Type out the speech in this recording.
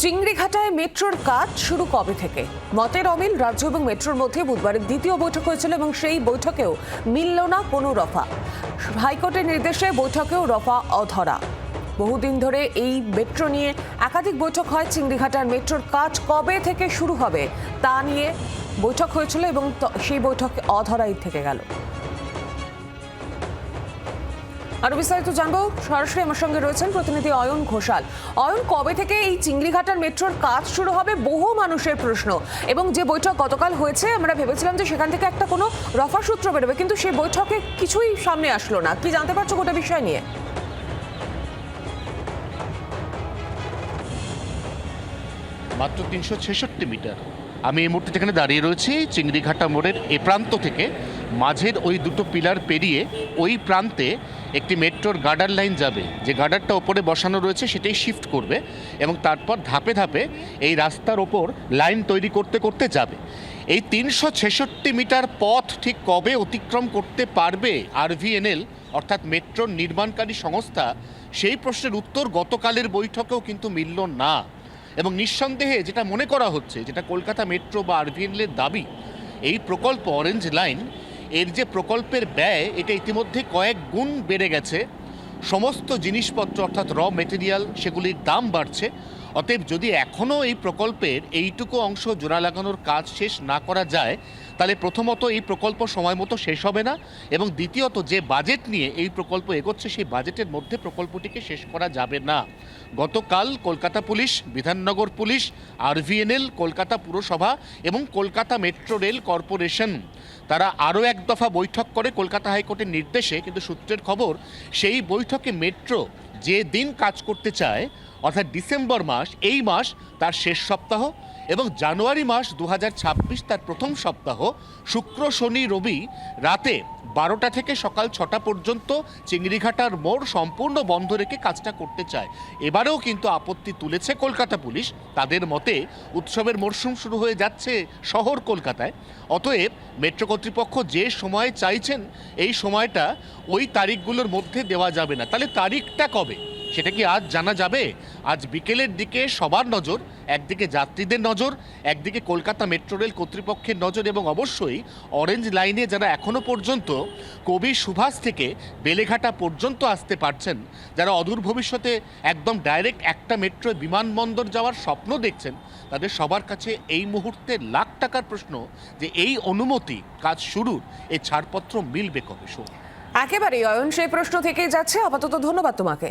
চিংড়িঘাটায় মেট্রোর কাজ শুরু কবে থেকে? মতের অমিল রাজ্য এবং মেট্রোর মধ্যে বুধবারের দ্বিতীয় বৈঠক হয়েছিল এবং সেই বৈঠকেও মিলল না কোনো রফা। হাইকোর্টের নির্দেশে বৈঠকেও রফা অধরা। বহুদিন ধরে এই মেট্রো নিয়ে একাধিক বৈঠক হয়। চিংড়িঘাটার মেট্রোর কাজ কবে থেকে শুরু হবে তা নিয়ে বৈঠক হয়েছিল এবং সেই বৈঠক অধরাই থেকে গেল। আরও বিস্তারিত জানব, সরাসরি আমার সঙ্গে রয়েছেন প্রতিনিধি অয়ন ঘোষাল। অয়ন, কবে থেকে এই চিংড়িঘাটার মেট্রোর কাজ শুরু হবে বহু মানুষের প্রশ্ন। এবং যে বৈঠক গতকাল হয়েছে, আমরা ভেবেছিলাম যে সেখান থেকে একটা কোনো রফা সূত্র বেরোবে, কিন্তু সেই বৈঠকে কিছুই সামনে আসলো না। কি জানতে পারছ গোটা বিষয় নিয়ে? মাত্র তিনশো ছেষট্টি মিটার। আমি এই মুহূর্তে যেখানে দাঁড়িয়ে রয়েছি, চিংড়িঘাটা মোড়ের এ প্রান্ত থেকে মাঝের ওই দুটো পিলার পেরিয়ে ওই প্রান্তে একটি মেট্রোর গার্ডার লাইন যাবে। যে গার্ডারটা ওপরে বসানো রয়েছে, সেটাই শিফট করবে এবং তারপর ধাপে ধাপে এই রাস্তার ওপর লাইন তৈরি করতে করতে যাবে। এই তিনশো ছেষট্টি মিটার পথ ঠিক কবে অতিক্রম করতে পারবে আরভিএনএল, অর্থাৎ মেট্রোর নির্মাণকারী সংস্থা, সেই প্রশ্নের উত্তর গতকালের বৈঠকেও কিন্তু মিলল না। এবং নিঃসন্দেহে যেটা মনে করা হচ্ছে, যেটা কলকাতা মেট্রো বা আরভিএনএলের দাবি, এই প্রকল্প অরেঞ্জ লাইন এর যে প্রকল্পের ব্যয়, এটা ইতিমধ্যে কয়েক গুণ বেড়ে গেছে। সমস্ত জিনিসপত্র, অর্থাৎ র মেটেরিয়াল সেগুলির দাম বাড়ছে। অতএব যদি এখনও এই প্রকল্পের এইটুকু অংশ জোড়া লাগানোর কাজ শেষ না করা যায়, তাহলে প্রথমত এই প্রকল্প সময় মতো শেষ হবে না এবং দ্বিতীয়ত যে বাজেট নিয়ে এই প্রকল্প এগোচ্ছে, সেই বাজেটের মধ্যে প্রকল্পটিকে শেষ করা যাবে না। গতকাল Kolkata police, Bidhannagar police RVNL Kolkata পুরসভা এবং কলকাতা মেট্রো রেল কর্পোরেশন, তারা আরও এক দফা বৈঠক করে কলকাতা হাইকোর্টের নির্দেশে, কিন্তু সূত্রের খবর, সেই বৈঠকে মেট্রো যে দিন কাজ করতে চায় অর্থাৎ ডিসেম্বর মাস, এই মাস তার শেষ সপ্তাহ এবং জানুয়ারি মাস দু হাজার ছাব্বিশ তার প্রথম সপ্তাহ। শুক্র, শনি, রবি রাতে বারোটা থেকে সকাল ছটা পর্যন্ত চিংড়িঘাটার মোড় সম্পূর্ণ বন্ধ রেখে কাজটা করতে চায়। এবারেও কিন্তু আপত্তি তুলেছে কলকাতা পুলিশ। তাদের মতে উৎসবের মরশুম শুরু হয়ে যাচ্ছে শহর কলকাতায়। অতএব মেট্রো কর্তৃপক্ষ যে সময় চাইছেন, এই সময়টা ওই তারিখগুলোর মধ্যে দেওয়া যাবে না। তাহলে তারিখটা কবে? সেটা কি আজ জানা যাবে? আজ বিকেলের দিকে সবার নজর, একদিকে যাত্রীদের নজর, একদিকে কলকাতা মেট্রো রেল কর্তৃপক্ষের নজর এবং অবশ্যই অরেঞ্জ লাইনে যারা এখনও পর্যন্ত কবি সুভাষ থেকে বেলেঘাটা পর্যন্ত আসতে পারছেন, যারা অদূর ভবিষ্যতে একদম ডাইরেক্ট একটা মেট্রো বিমানবন্দর যাওয়ার স্বপ্ন দেখছেন, তাদের সবার কাছে এই মুহূর্তে লাখ টাকার প্রশ্ন যে এই অনুমতি কাজ শুরুর এই ছাড়পত্র মিলবে কবে? শোন। একেবারেই অয়ন, সেই প্রশ্ন থেকেই যাচ্ছে। আপাতত ধন্যবাদ তোমাকে।